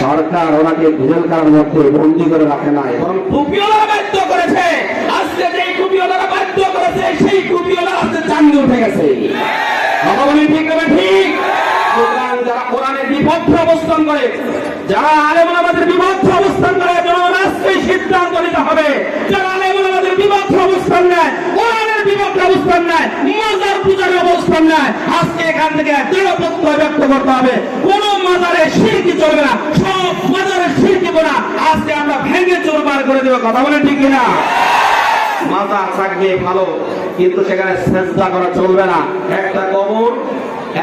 সরকার ওনাকে জেল কারার মধ্যে বন্দি করে রাখে নাই। করেছে। আজকে যেই টুপিওয়ালারা বাধ্য করেছে, সেই টুপিওয়ালারা আজকে চাঙ্গে উঠে গেছে। ঠিক তবে ঠিক। যারা বিপক্ষে অবস্থান করে, যারা আলেমুল আমাদের বিপক্ষে করে, জনগণ হবে। যারা আলেমুল আমাদের বিপক্ষে অবস্থান নেয়, কোরআনের বিপক্ষে অবস্থান নেয়, মাজার পূজার অবস্থান নেয় আজকে এখান থেকে দৃঢ় ব্যক্ত করতে হবে। কোন মাজারে শিরকি চলবে না। সব মাজারে শিরকি না আজকে আমরা ভেঙে চোর চোরবার করে দেবো। কথা বলে ঠিক কিনা? মাথা থাকবে ভালো, কিন্তু সেখানে চেষ্টা করা চলবে না। একটা কবর,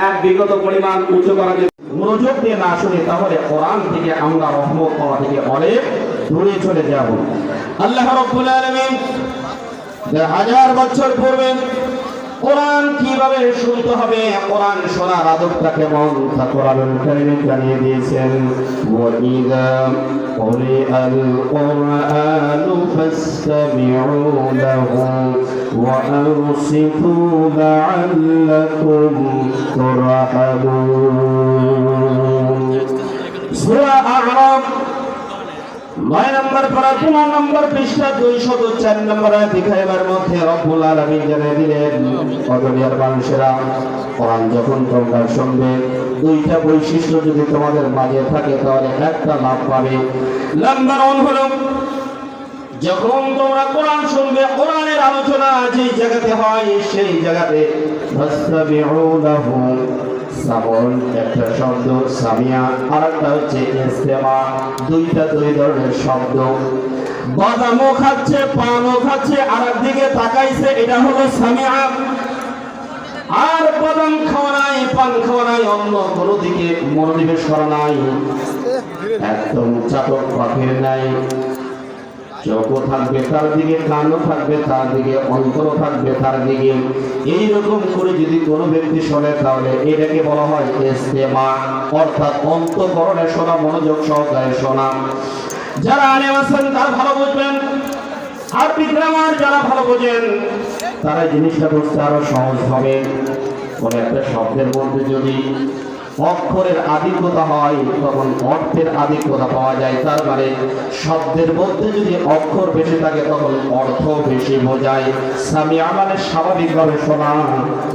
এক বিগত পরিমাণ উঁচু করা যদি মনোযোগ দিয়ে না শুনি তাহলে কোরআন থেকে আমরা রহমত পাওয়া থেকে অনেক দূরে চলে যাব। আল্লাহ রব্বুল আলামিন, হাজার বছর পূর্বে কোরআন কিভাবে শুনতে হবে কোরআন শোনার আদবটা কেমন তা কোরআনুল কারীমে জানিয়ে দিয়েছেন ওয়াইদা قرئ القرآن فاستمعوا له وأنصتوا لعلكم ترحمون নয় নম্বর পারা নম্বর পৃষ্ঠা, দুইশত চার নম্বর দেখাইবার মধ্যে রব্বুল আলমিন জানিয়ে দিলেন অদনিয়ার মানুষেরা, কোরআন যখন তোমরা শুনবে, দুইটা বৈশিষ্ট্য যদি তোমাদের মাঝে থাকে, তাহলে একটা লাভ পাবে। নাম্বার ওয়ান হলো যখন তোমরা কোরআন শুনবে, কোরআনের আলোচনা যে জায়গাতে হয়, সেই জায়গাতে একটা শব্দ আর একটা হচ্ছে শব্দ। বাদামও খাচ্ছে পানও খাচ্ছে আর তাকাইছে, এটা হলো আর বাদাম পান অন্য কোনো দিকে মনোনিবেশ করা নাই। একদম চাতক পাখির নাই। চোখও থাকবে তার দিকে কানও থাকবে তার দিকে অন্তরও থাকবে তার দিকে। এইরকম করে যদি কোনো ব্যক্তি শোনে, তাহলে এটাকে বলা হয় ইস্তেমা, অর্থাৎ অন্তকরণে শোনা, মনোযোগ সহকারে শোনা। যারা আলেম আছেন, তারা ভালো বুঝবেন। আর বিক্রমার যারা ভালো বোঝেন, তারা জিনিসটা বুঝতে আরও সহজ হবে। কোন একটা শব্দের মধ্যে যদি অক্ষরের আধিক্যতা হয়, তখন অর্থের আধিক্যতা পাওয়া যায়। তার মানে শব্দের মধ্যে যদি অক্ষর বেশি থাকে, তখন অর্থ বেশি বোঝায়। সামিয়া মানে স্বাভাবিকভাবে শোনা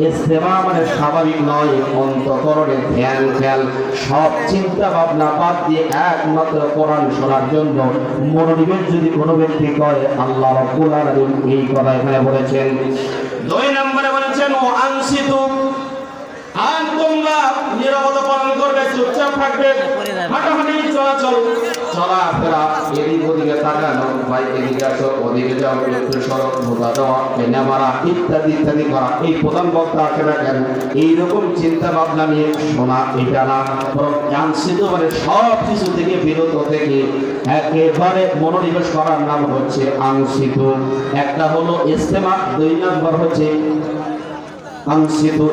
ইস্তেমা মানে স্বাভাবিক নয়, অন্তকরণে ধ্যান, খেয়াল। সব চিন্তা ভাবনা বাদ দিয়ে একমাত্র কোরআন শোনার জন্য মনোনিবেশ যদি কোনো ব্যক্তি করে, আল্লাহ এই কথা এখানে বলেছেন। দুই নম্বরে বলেছেন, ও আংশিতু আর তোমরা পালন করবে, চুপচাপ থাকবে। হাঁটাহাঁটি চলাচল, চলাফেরা এদিক ওদিকে তাকানো ভাই এদিকে আসো, ওদিকে যাও, একটু সড়ক দেওয়া কেনা মারা, ইত্যাদি ইত্যাদি করা। এই প্রধান বক্তা না কেন? এইরকম চিন্তা ভাবনা নিয়ে শোনা এটা না, বরং মানে সব কিছু থেকে বিরত থেকে একেবারে মনোনিবেশ করার নাম হচ্ছে আংশিত একটা হলো ইস্তেমা দুই নম্বর হচ্ছে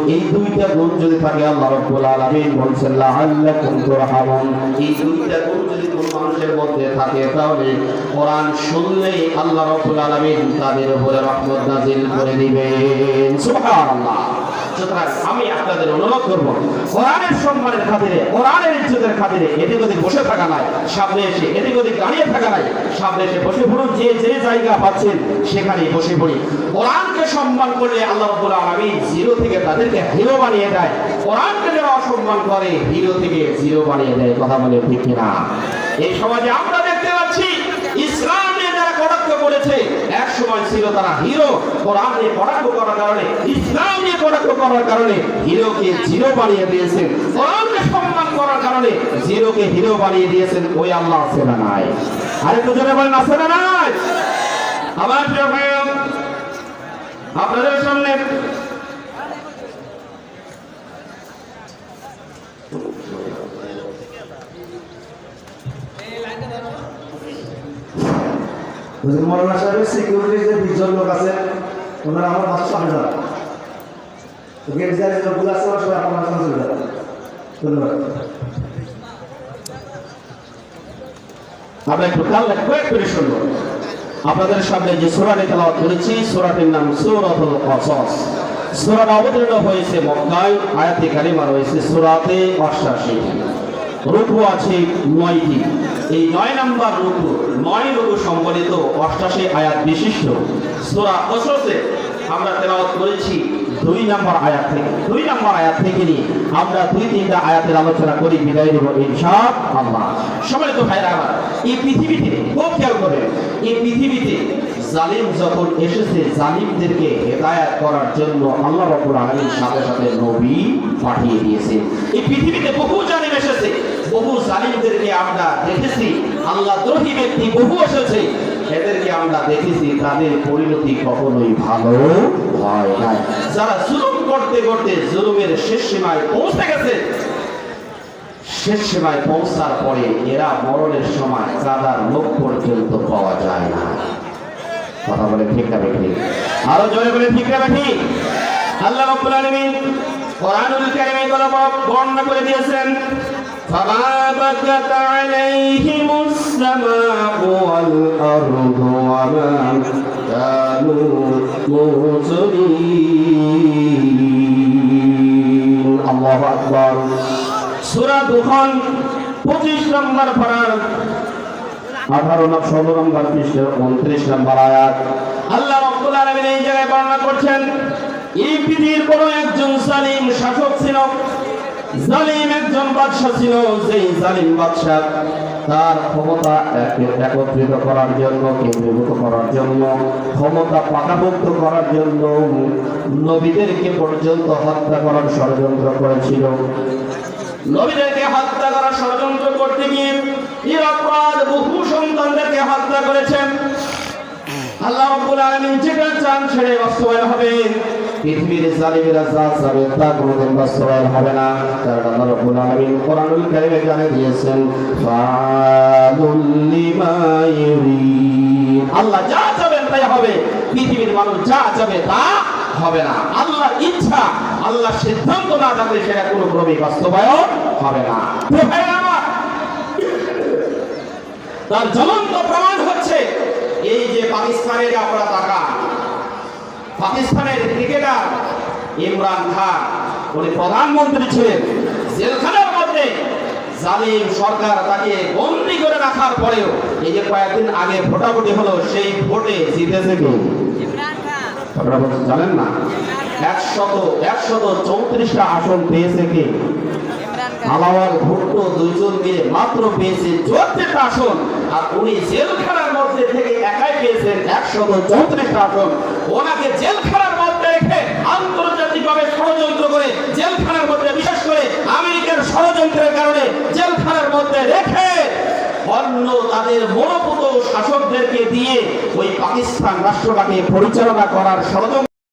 এই দুইটা গুণ যদি থাকে, আল্লাহ রাব্বুল আলামিন বলছেন, লাআল্লাকুম তুরহামুন এই দুইটা গুণ তাদের উপরে রহমত নাযিল করে দিবেন। সুবহানাল্লাহ। আমি আপনাদের অনুরোধ করব। কোরআনের সম্মানের খাতিরে, কোরআনের ইজ্জতের খাতিরে এদিক ওদিক বসে থাকা নাই, সামনে এসে এদিক ওদিক দাঁড়িয়ে থাকা নাই, সামনে এসে বসে পড়ুন, যে যে জায়গা পাচ্ছেন সেখানেই বসে পড়ি। কোরআনকে সম্মান করলে আল্লাহ রাব্বুল জিরো থেকে তাদেরকে হিরো বানিয়ে দেয়। কোরআনকে যারা অসম্মান করে, হিরো থেকে জিরো বানিয়ে দেয়, কথা বলে ঠিক কিনা? এই সমাজে আমরা দেখতে পাচ্ছি, ইসলাম নিয়ে যারা কটাক্ষ করেছে সময় ছিল তারা হিরো কোরআন কটাক্ষ করার কারণে ইসলাম নিয়ে কটাক্ষ করার কারণে হিরোকে জিরো বানিয়ে দিয়েছেন। কোরআনকে সম্মান করার কারণে জিরোকে হিরো বানিয়ে দিয়েছেন। ওই আল্লাহ আছে না নাই? আরে তো জনে বলেন, আছে না নাই? আমার আপনাদের সামনে হুজুর সাহেবের সিকিউরিটির যে বিশজন লোক আছে, ওনারা আমার করে শুনব। আপনাদের সামনে যে সূরাটি তেলাওয়াত করেছি, সূরাটির নাম সূরাতুল সূরাটা অবতীর্ণ হয়েছে মক্কায়, আয়াতে কারিমা রয়েছে সোরাতে অষ্টাশি। রুকু আছে নয়টি। এই নয় নাম্বার রুকু, নয় রুকু সম্বলিত অষ্টাশি আয়াত বিশিষ্ট সূরা কসসে আমরা তেলাওয়াত করেছি দুই নাম্বার আয়াত থেকে। দুই নাম্বার আয়াত থেকে নিয়ে আমরা দুই তিনটা আয়াতের আলোচনা করি, বিদায় দেব ইনশাআল্লাহ। সম্মানিত ভাইরা আমার, এই পৃথিবীতে খুব খেয়াল করে এই পৃথিবীতে জালিম যখন এসেছে, জালিমদেরকে হেদায়াত করার জন্য আল্লাহ রাব্বুল আলামিন সাথে সাথে নবী পাঠিয়ে দিয়েছে। এই পৃথিবীতে বহু জালিম এসেছে, বহু জালিমদেরকে আমরা দেখেছি, আল্লাহ দ্রোহী ব্যক্তি বহু এসেছে এদেরকে আমরা দেখেছি, তাদের পরিণতি কখনোই ভালো হয় না যারা জুলুম করতে করতে জুলুমের শেষ সীমায় পৌঁছে গেছে, শেষ সীমায় পৌঁছার পরে এরা মরণের সময় কাদার লোক পর্যন্ত পাওয়া যায় না। কথা বলে ঠিক না ঠিক আরও জোরে বলে ঠিক না ঠিক আল্লাহ রাব্বুল আলামিন কোরআনুল কারীমে বর্ণনা করে দিয়েছেন فما بكت عليهم السماء والأرض وما كانوا منظرين الله أكبر সূরা দুখান 25 নম্বর পারার আঠারো না ষোলো নম্বর পৃষ্ঠের উনত্রিশ নম্বর আয়াত আল্লাহ রব্বুল আলামিন এই জায়গায় বর্ণনা করছেন এই পৃথিবীর কোন একজন জালিম শাসক ছিল জালিম একজন বাদশা ছিল যেই জালিম বাদশা তার ক্ষমতা এক- একত্রিত করার জন্য, কেন্দ্রীভূত করার জন্য, ক্ষমতা পাকাপোক্ত করার জন্য নবীদেরকে পর্যন্ত হত্যা করার ষড়যন্ত্র করেছিল। নবীদেরকে হত্যা করার ষড়যন্ত্র করতে গিয়ে এর অপরাধ বহু সন্তানদেরকে হত্যা করেছেন। আল্লাহ রাব্বুল আলামিন যেটা চান সেটাই বাস্তবায়ন হবে। পৃথিবীর জালিমেরা যা চাবে তা কোনোদিন বাস্তবায়ন হবে না। কারণ আল্লাহ রাব্বুল আলামিন কোরআনুল কারীমে জানিয়ে দিয়েছেন ফাদুল আল্লাহ যা চাবেন তাই হবে। পৃথিবীর মানুষ যা চাবে তা হবে না। আল্লাহর ইচ্ছা আল্লাহ সিদ্ধান্ত না থাকলে সেটা কোনো ক্রমে বাস্তবায়ন হবে না। তার জ্বলন্ত প্রমাণ হচ্ছে, এই যে পাকিস্তানের আপনারা টাকা পাকিস্তানের ক্রিকেটার ইমরান খান। উনি প্রধানমন্ত্রী ছিলেন। জেলখানার মধ্যে জালিম সরকার তাকে বন্দি করে রাখার পরেও এই যে কয়েকদিন আগে ভোটাভুটি হলো সেই ভোটে জিতেছে কে? ইমরান খান। আপনারা জানেন না? একশত একশত চৌত্রিশটা আসন পেয়েছে কে? আলাওয়াল ভুট্টো দুইজন মিলে মাত্র পেয়েছে চুয়াত্তরটা আসন। আর উনি জেলখানার মধ্যে থেকে একাই পেয়েছেন একশত চৌত্রিশটা আসন। ওনাকে জেলখানার মধ্যে রেখে আন্তর্জাতিকভাবে ষড়যন্ত্র করে জেলখানার মধ্যে, বিশেষ করে আমেরিকার ষড়যন্ত্রের কারণে জেলখানার মধ্যে রেখে অন্য তাদের মনোপুত শাসকদেরকে দিয়ে ওই পাকিস্তান রাষ্ট্রটাকে পরিচালনা করার ষড়যন্ত্র